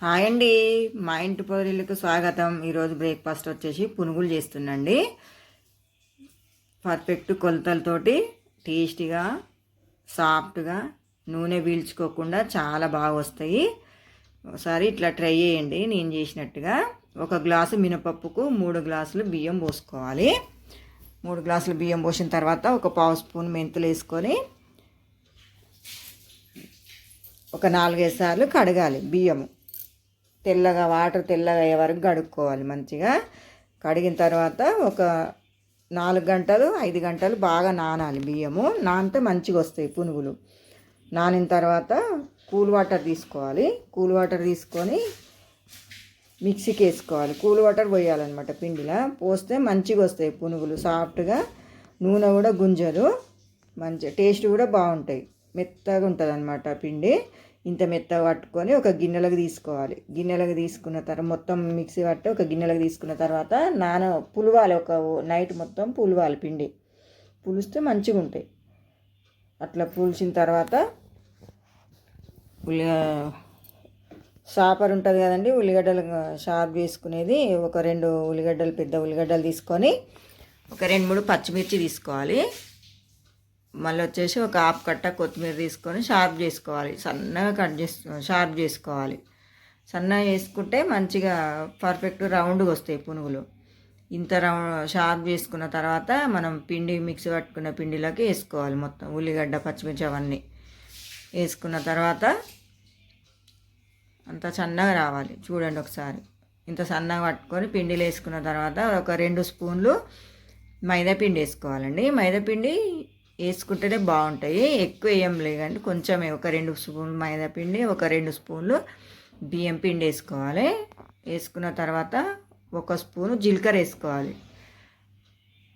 Hi అండి. మా ఇంటి పౌరులకు స్వాగతం. ఈరోజు బ్రేక్ఫాస్ట్ వచ్చేసి పునుగులు చేస్తుండండి పర్ఫెక్ట్ కొలతలతోటి టేస్టీగా సాఫ్ట్గా నూనె పీల్చుకోకుండా చాలా బాగా వస్తాయి. ఒకసారి ఇట్లా ట్రై చేయండి. నేను చేసినట్టుగా ఒక గ్లాసు మినపప్పుకు మూడు గ్లాసులు బియ్యం పోసుకోవాలి. మూడు గ్లాసులు బియ్యం పోసిన తర్వాత ఒక పావు స్పూన్ మెంతులు వేసుకొని ఒక నాలుగైదు సార్లు కడగాలి బియ్యము. తెల్లగా వాటర్ తెల్లగా అయ్యే వరకు కడుక్కోవాలి మంచిగా. కడిగిన తర్వాత ఒక నాలుగు గంటలు ఐదు గంటలు బాగా నానాలి బియ్యము. నానితే మంచిగా వస్తాయి పునుగులు. నానిన తర్వాత కూల్ వాటర్ తీసుకోవాలి. కూల్ వాటర్ తీసుకొని మిక్సీకి వేసుకోవాలి. కూల్ వాటర్ పోయాలన్నమాట పిండిలో. పోస్తే మంచిగా వస్తాయి పునుగులు. సాఫ్ట్గా నూనె కూడా గుంజలు మంచి టేస్ట్ కూడా బాగుంటాయి. మెత్తగా ఉంటుంది అనమాట పిండి. ఇంత మెత్తగా పట్టుకొని ఒక గిన్నెలకు తీసుకోవాలి. గిన్నెలకు తీసుకున్న తర్వాత మొత్తం మిక్సీ పట్టి ఒక గిన్నెలకు తీసుకున్న తర్వాత నాన పులవాలి ఒక నైట్ మొత్తం పులవాలి పిండి. పులిస్తే మంచిగా ఉంటాయి అట్లా పులిసిన తర్వాత ఉల్లి షాపర్ ఉంటుంది కదండి ఉల్లిగడ్డలు షార్ప్ చేసుకునేది ఒక రెండు ఉల్లిగడ్డలు పెద్ద ఉల్లిగడ్డలు తీసుకొని ఒక రెండు మూడు పచ్చిమిర్చి తీసుకోవాలి. మళ్ళీ వచ్చేసి ఒక హాఫ్ కట్ట కొత్తిమీర తీసుకొని షార్ప్ చేసుకోవాలి. సన్నగా కట్ చేసు షార్ప్ చేసుకోవాలి. సన్నగా చేసుకుంటే మంచిగా పర్ఫెక్ట్ రౌండ్గా వస్తాయి పునుగులు. ఇంత రౌండ్ షార్ప్ చేసుకున్న తర్వాత మనం పిండి మిక్స్ పట్టుకున్న పిండిలోకి వేసుకోవాలి మొత్తం. ఉల్లిగడ్డ పచ్చిమిర్చి అవన్నీ వేసుకున్న తర్వాత అంత సన్నగా రావాలి. చూడండి ఒకసారి. ఇంత సన్నగా పట్టుకొని పిండిలో వేసుకున్న తర్వాత ఒక రెండు స్పూన్లు మైదా పిండి వేసుకోవాలండి. మైదా పిండి వేసుకుంటేనే బాగుంటాయి. ఎక్కువ వేయం లేదండి. కొంచెమే ఒక రెండు స్పూన్లు మైదా పిండి ఒక రెండు స్పూన్లు బియ్యం పిండి వేసుకోవాలి. వేసుకున్న తర్వాత ఒక స్పూను జీలకర్ర వేసుకోవాలి.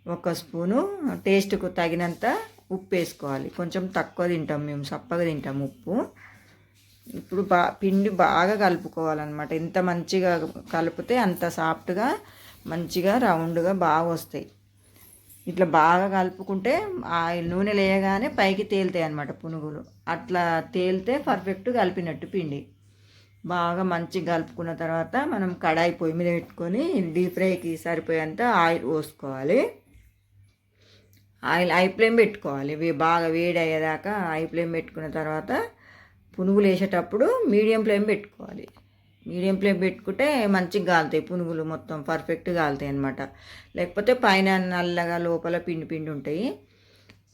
ఒక స్పూను టేస్ట్కు తగినంత ఉప్పు వేసుకోవాలి. కొంచెం తక్కువ తింటాం మేము చప్పగా తింటాం ఉప్పు. ఇప్పుడు బా పిండి బాగా కలుపుకోవాలన్నమాట. ఎంత మంచిగా కలిపితే అంత సాఫ్ట్గా మంచిగా రౌండ్గా బాగా వస్తాయి. ఇట్లా బాగా కలుపుకుంటే ఆ నూనె లేయగానే పైకి తేలుతాయి అనమాట పునుగులు. అట్లా తేలితే పర్ఫెక్ట్ కలిపినట్టు పిండి. బాగా మంచిగా కలుపుకున్న తర్వాత మనం కడాయి పొయ్యి మీద పెట్టుకొని డీప్ ఫ్రైకి సరిపోయేంత ఆయిల్ పోసుకోవాలి. ఆయిల్ ఐ ఫ్లేమ్ పెట్టుకోవాలి. బాగా వేడి అయ్యేదాకా ఐ ఫ్లేమ్ పెట్టుకున్న తర్వాత పునుగులు వేసేటప్పుడు మీడియం ఫ్లేమ్ పెట్టుకోవాలి. మీడియం ఫ్లేమ్ పెట్టుకుంటే మంచిగా కాలుతాయి పునుగులు మొత్తం పర్ఫెక్ట్ కాలుతాయి అనమాట లేకపోతే పైన నల్లగా లోపల పిండి పిండి ఉంటాయి.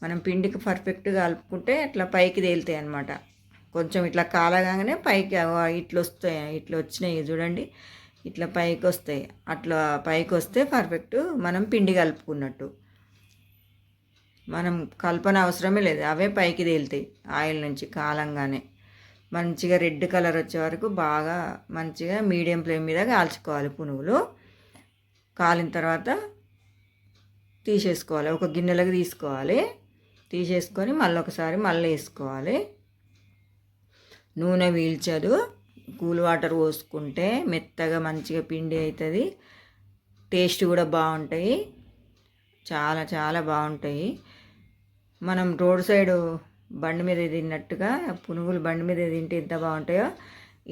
మనం పిండికి పర్ఫెక్ట్ కలుపుకుంటే అట్లా పైకి తేలుతాయి అనమాట కొంచెం ఇట్లా కాలగానే పైకి ఇట్లా వస్తాయి ఇట్లా వచ్చినాయి చూడండి. ఇట్లా పైకి వస్తాయి. అట్లా పైకి వస్తే పర్ఫెక్ట్ మనం పిండి కలుపుకున్నట్టు. మనం కల్పన అవసరమే లేదు అవే పైకి తేలుతాయి ఆయిల్ నుంచి కాలంగానే. మంచిగా రెడ్ కలర్ వచ్చే వరకు బాగా మంచిగా మీడియం ఫ్లేమ్ మీద కాల్చుకోవాలి పునుగులు. కాలిన తర్వాత తీసేసుకోవాలి. ఒక గిన్నెలకు తీసుకోవాలి. తీసేసుకొని మళ్ళీ ఒకసారి మళ్ళీ వేసుకోవాలి. నూనె వీల్చదు. కూల్ వాటర్ పోసుకుంటే మెత్తగా మంచిగా పిండి అవుతుంది. టేస్ట్ కూడా బాగుంటాయి. చాలా చాలా బాగుంటాయి. మనం రోడ్ సైడ్ బండి మీద తిన్నట్టుగా పునుగులు బండి మీద తింటే ఎంత బాగుంటాయో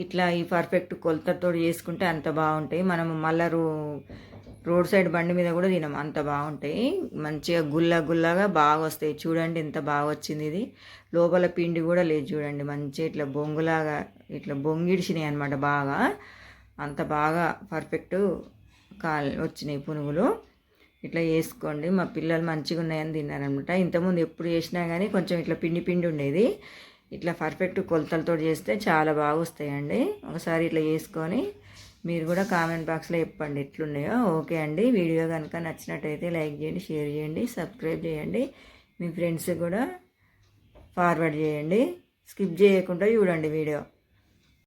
ఇట్లా ఈ పర్ఫెక్ట్ కొలతతో చేసుకుంటే అంత బాగుంటాయి. మనం మళ్ళా రో రోడ్ సైడ్ బండి మీద కూడా తినం అంత బాగుంటాయి. మంచిగా గుల్ల గుల్లగా బాగా వస్తాయి. చూడండి ఎంత బాగా వచ్చింది ఇది. లోపల పిండి కూడా లేదు చూడండి. మంచిగా ఇట్లా బొంగులాగా ఇట్లా బొంగిడిచినాయి అనమాట బాగా. అంత బాగా పర్ఫెక్ట్ కాల్ వచ్చినాయి పునుగులు. ఇట్లా వేసుకోండి మా పిల్లలు మంచిగా ఉన్నాయని తిన్నారనమాట. ఇంతకుముందు ఎప్పుడు చేసినా కానీ కొంచెం ఇట్లా పిండి పిండి ఉండేది. ఇట్లా పర్ఫెక్ట్ కొలతలతో చేస్తే చాలా బాగా వస్తాయండి. ఒకసారి ఇట్లా చేసుకొని మీరు కూడా కామెంట్ బాక్స్లో చెప్పండి ఎట్లున్నాయో. ఓకే అండి. వీడియో కనుక నచ్చినట్టయితే లైక్ చేయండి షేర్ చేయండి సబ్స్క్రైబ్ చేయండి. మీ ఫ్రెండ్స్ కూడా ఫార్వర్డ్ చేయండి. స్కిప్ చేయకుండా చూడండి వీడియో.